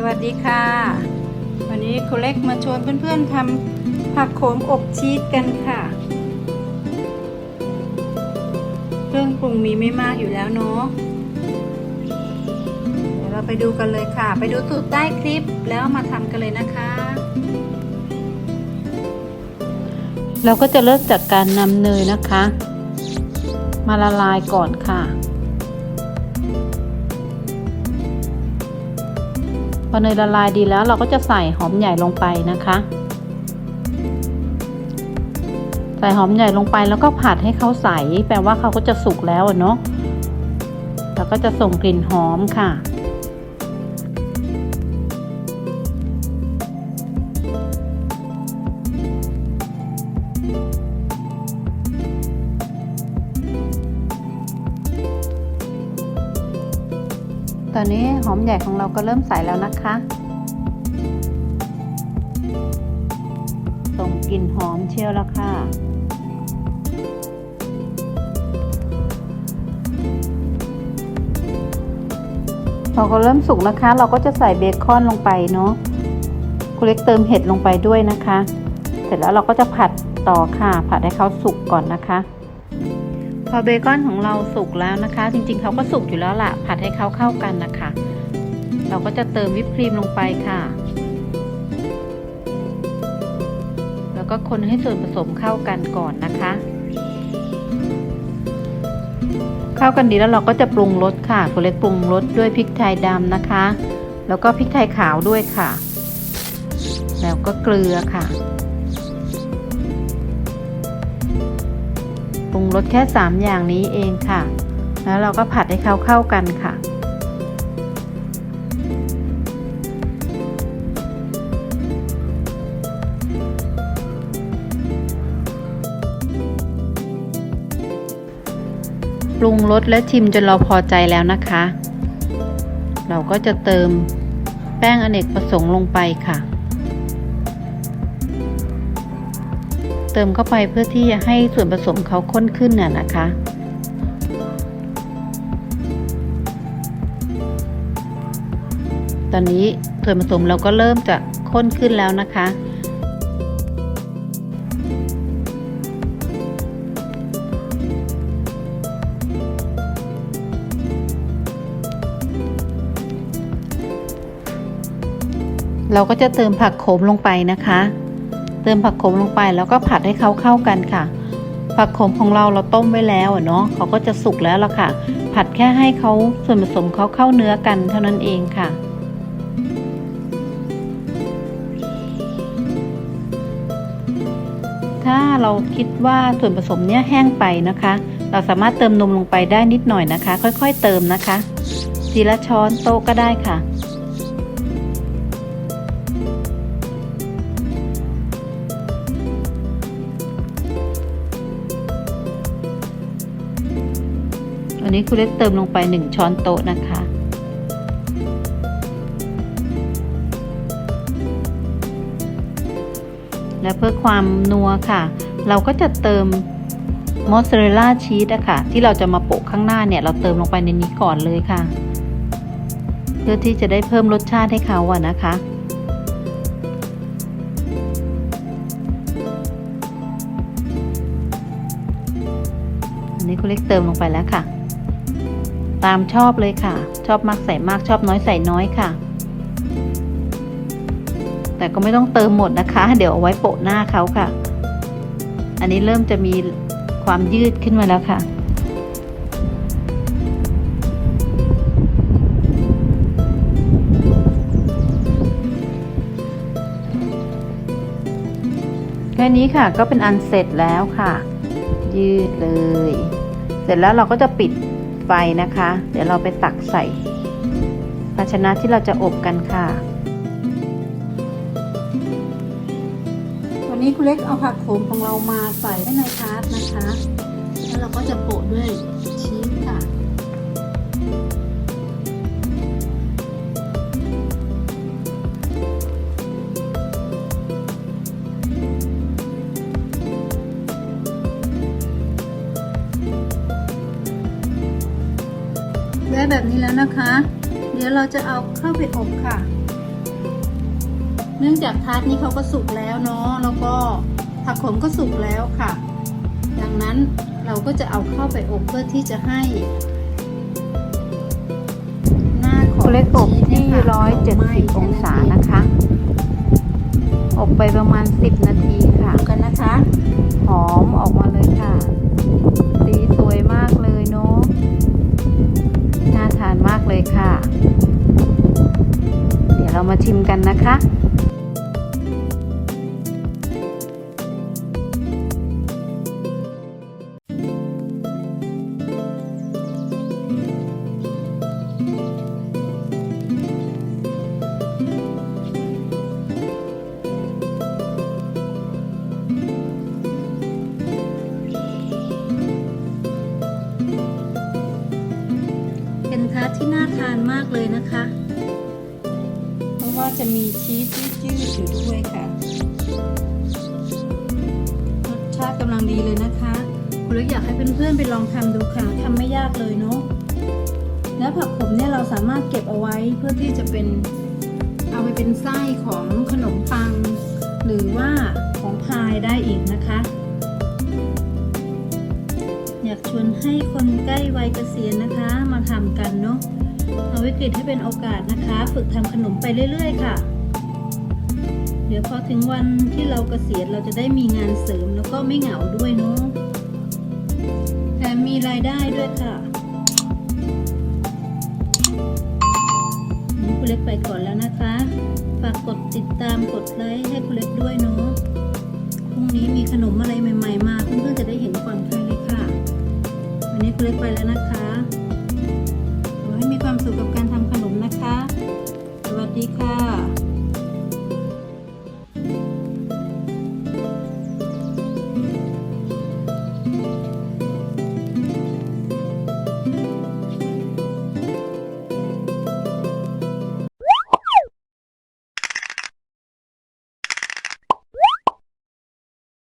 สวัสดีค่ะ วันนี้ครูเล็กมาชวนเพื่อนๆทำผักโขมอบชีสกันค่ะ เครื่องปรุงมีไม่มากอยู่แล้วเนาะเดี๋ยวเราไปดูกันเลยค่ะ ไปดูสูตรใต้คลิปแล้วมาทำกันเลยนะคะ เราก็จะเริ่มจากการนำเนยนะคะ มาละลายก่อนค่ะ พอเนยละลายดีแล้วเราก็จะใส่หอมใหญ่ลงไปนะคะ ใส่หอมใหญ่ลงไปแล้วก็ผัดให้เขาใส แปลว่าเขาก็จะสุกแล้วเนาะแล้วก็จะส่งกลิ่นหอมค่ะ อนนี้หอมใหญ่ของเราก็เริ่มใส่แล้วนะคะ ส่งกลิ่นหอมเชียวแล้วค่ะพอเขาเริ่มสุกนะคะ เราก็จะใส่เบคอนลงไปเนาะคุณเล็กเติมเห็ดลงไปด้วยนะคะ เสร็จแล้วเราก็จะผัดต่อค่ะ ผัดให้เขาสุกก่อนนะคะ พอเบคอนของเราสุกแล้วนะคะ จริงๆเขาก็สุกอยู่แล้วล่ะ ผัดให้เขาเข้ากันนะคะ เราก็จะเติมวิปครีมลงไปค่ะ แล้วก็คนให้ส่วนผสมเข้ากันก่อนนะคะ เข้ากันดีแล้วเราก็จะปรุงรสค่ะคุณเล็กปรุงรสด้วยพริกไทยดำนะคะ แล้วก็พริกไทยขาวด้วยค่ะ แล้วก็เกลือค่ะ ปรุงรสแค่ 3 อย่างนี้เองค่ะ แล้วเราก็ผัดให้เขาเข้ากันค่ะ ปรุงรสและชิมจนเราพอใจแล้วนะคะ เราก็จะเติมแป้งอเนกประสงค์ลงไปค่ะ ติมเข้าไปเพื่อที่จะให้ส่วนผสมเขาข้นขึ้นน่ะนะคะตอนนี้ส่วนผสมเราก็เริ่มจะข้นขึ้นแล้วนะคะ เราก็จะเติมผักโขมลงไปนะคะ เติมผักโขมลงไปแล้วก็ผัดให้เขาเข้ากันค่ะ ผักโขมของเราเราต้มไว้แล้วเนาะเขาก็จะสุกแล้วละค่ะ ผัดแค่ให้เขาส่วนผสมเขาเข้าเนื้อกันเท่านั้นเองค่ะถ้าเราคิดว่าส่วนผสมเนี้ยแห้งไปนะคะ เราสามารถเติมนมลงไปได้นิดหน่อยนะคะ ค่อยๆ เติมนะคะ ทีละช้อนโต๊ะก็ได้ค่ะ อันนี้คุณเล็กเติมลงไป 1 ช้อนโต๊ะนะคะ และเพื่อความนัวค่ะ เราก็จะเติมมอสซาเรลล่าชีสอะค่ะ ที่เราจะมาโปะข้างหน้าเนี่ย เราเติมลงไปในนี้ก่อนเลยค่ะ เพื่อที่จะได้เพิ่มรสชาติให้เขาอะนะคะอันนี้คุณเล็กเติมลงไปแล้วค่ะ ตามชอบเลยค่ะ ชอบมากใส่มากชอบน้อยใส่น้อยค่ะ แต่ก็ไม่ต้องเติมหมดนะคะ เดี๋ยวเอาไว้โปะหน้าเขาค่ะ อันนี้เริ่มจะมีความยืดขึ้นมาแล้วค่ะแค่นี้ค่ะก็เป็นอันเสร็จแล้วค่ะ ยืดเลย เสร็จแล้วเราก็จะปิด ไฟนะคะ เดี๋ยวเราไปตักใส่ ภาชนะที่เราจะอบกันค่ะ วันนี้คุณเล็กเอาผักโขมของเรามาใส่ไว้ในทาร์ตนะคะ แล้วเราก็จะโปะด้วย แบบนี้แล้วนะคะ เดี๋ยวเราจะเอาเข้าไปอบค่ะ เนื่องจากทาร์ตนี้เขาก็สุกแล้วเนาะแล้วก็ผักขมก็สุกแล้วค่ะ ดังนั้นเราก็จะเอาเข้าไปอบเพื่อที่จะให้ หน้าของเล็กอบชีสที่นี่ค่ะร้อยเจ็ดสิบไหม้องศานะคะ อบไปประมาณสิบนาทีค่ะดูกันนะคะ หอมออกมาเลยค่ะ สีสวยมากเลยเนาะ น่าทานมากเลยค่ะ เดี๋ยวเรามาชิมกันนะคะ เป็นทาร์ตที่น่าทานมากเลยนะคะ เพราะว่าจะมีชีสยืดๆอยู่ด้วยค่ะ รสชาติกำลังดีเลยนะคะคุณเล็กอยากให้เพื่อนๆไปลองทำดูค่ะทำไม่ยากเลยเนาะแล้วผักขมเนี่ยเราสามารถเก็บเอาไว้เพื่อที่จะเป็นเอาไปเป็นไส้ของขนมปัง หรือว่าของพายได้อีกนะคะ อยากชวนให้คนใกล้วัยเกษียณนะคะ มาทำกันเนาะเอาวิกฤตให้เป็นโอกาสนะคะ ฝึกทำขนมไปเรื่อย ๆ ค่ะ เดี๋ยวพอถึงวันที่เราเกษียณเราจะได้มีงานเสริมแล้วก็ไม่เหงาด้วยเนาะแถมมีรายได้ด้วยค่ะนี่คุณเล็กไปก่อนแล้วนะคะ ฝากกดติดตามกดไลค์ให้คุณเล็กด้วยเนาะพรุ่งนี้มีขนมอะไรใหม่ ๆ มาเพื่อนๆจะได้เห็น เล็กไปแล้วนะคะ